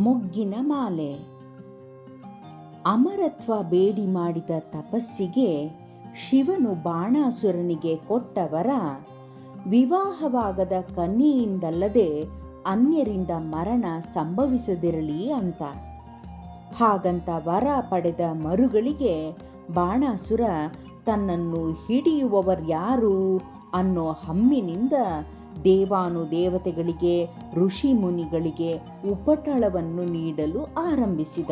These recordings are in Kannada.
ಮೊಗ್ಗಿನ ಮಾಲೆ. ಅಮರತ್ವ ಬೇಡಿ ಮಾಡಿದ ತಪಸ್ಸಿಗೆ ಶಿವನು ಬಾಣಾಸುರನಿಗೆ ಕೊಟ್ಟವರ ವಿವಾಹವಾಗದ ಕನ್ನಿಯಿಂದಲ್ಲದೆ ಅನ್ಯರಿಂದ ಮರಣ ಸಂಭವಿಸದಿರಲಿ ಅಂತ. ಹಾಗಂತ ವರ ಪಡೆದ ಮರುಗಳಿಗೆ ಬಾಣಾಸುರ ತನ್ನನ್ನು ಹಿಡಿಯುವವರ್ಯಾರು ಅನ್ನೋ ಹಮ್ಮಿನಿಂದ ದೇವಾನು ದೇವತೆಗಳಿಗೆ ಋಷಿ ಮುನಿಗಳಿಗೆ ಉಪಟಳವನ್ನು ನೀಡಲು ಆರಂಭಿಸಿದ.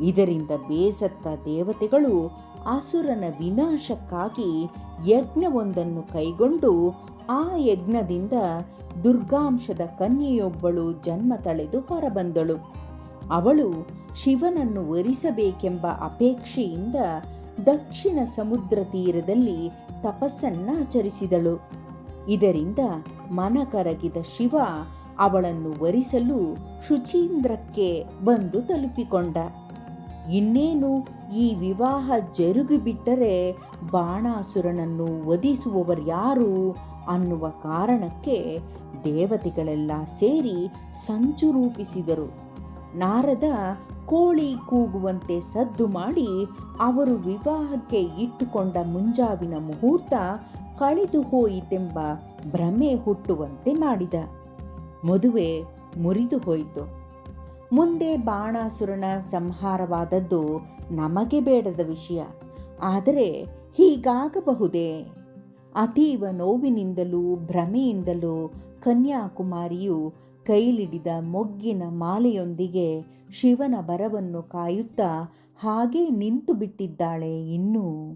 ಇದರಿಂದ ಬೇಸತ್ತ ದೇವತೆಗಳು ಅಸುರನ ವಿನಾಶಕ್ಕಾಗಿ ಯಜ್ಞವೊಂದನ್ನು ಕೈಗೊಂಡು ಆ ಯಜ್ಞದಿಂದ ದುರ್ಗಾಂಶದ ಕನ್ಯೆಯೊಬ್ಬಳು ಜನ್ಮ ತಳೆದು ಹೊರಬಂದಳು. ಅವಳು ಶಿವನನ್ನು ವರಿಸಬೇಕೆಂಬ ಅಪೇಕ್ಷೆಯಿಂದ ದಕ್ಷಿಣ ಸಮುದ್ರ ತೀರದಲ್ಲಿ ತಪಸ್ಸನ್ನಾಚರಿಸಿದಳು. ಇದರಿಂದ ಮನ ಕರಗಿದ ಶಿವ ಅವಳನ್ನು ವರಿಸಲು ಶುಚೀಂದ್ರಕ್ಕೆ ಬಂದು ತಲುಪಿಕೊಂಡ. ಇನ್ನೇನು ಈ ವಿವಾಹ ಜರುಗಿಬಿಟ್ಟರೆ ಬಾಣಾಸುರನನ್ನು ವಧಿಸುವವರ್ಯಾರು ಅನ್ನುವ ಕಾರಣಕ್ಕೆ ದೇವತೆಗಳೆಲ್ಲ ಸೇರಿ ಸಂಚು ರೂಪಿಸಿದರು. ನಾರದ ಕೋಳಿ ಕೂಗುವಂತೆ ಸದ್ದು ಮಾಡಿ ಅವರು ವಿವಾಹಕ್ಕೆ ಇಟ್ಟುಕೊಂಡ ಮುಂಜಾವಿನ ಮುಹೂರ್ತ ಕಳೆದು ಹೋಯಿತೆಂಬ ಭ್ರಮೆ ಹುಟ್ಟುವಂತೆ ಮಾಡಿದ. ಮದುವೆ ಮುರಿದು ಹೋಯಿತು. ಮುಂದೆ ಬಾಣಾಸುರನ ಸಂಹಾರವಾದದ್ದು ನಮಗೆ ಬೇಡದ ವಿಷಯ. ಆದರೆ ಹೀಗಾಗಬಹುದೇ? ಅತೀವ ನೋವಿನಿಂದಲೂ ಭ್ರಮೆಯಿಂದಲೂ ಕನ್ಯಾಕುಮಾರಿಯು ಕೈಲಿಡಿದ ಮೊಗ್ಗಿನ ಮಾಲೆಯೊಂದಿಗೆ ಶಿವನ ಬರವನ್ನು ಕಾಯುತ್ತಾ ಹಾಗೇ ನಿಂತು ಬಿಟ್ಟಿದ್ದಾಳೆ ಇನ್ನೂ.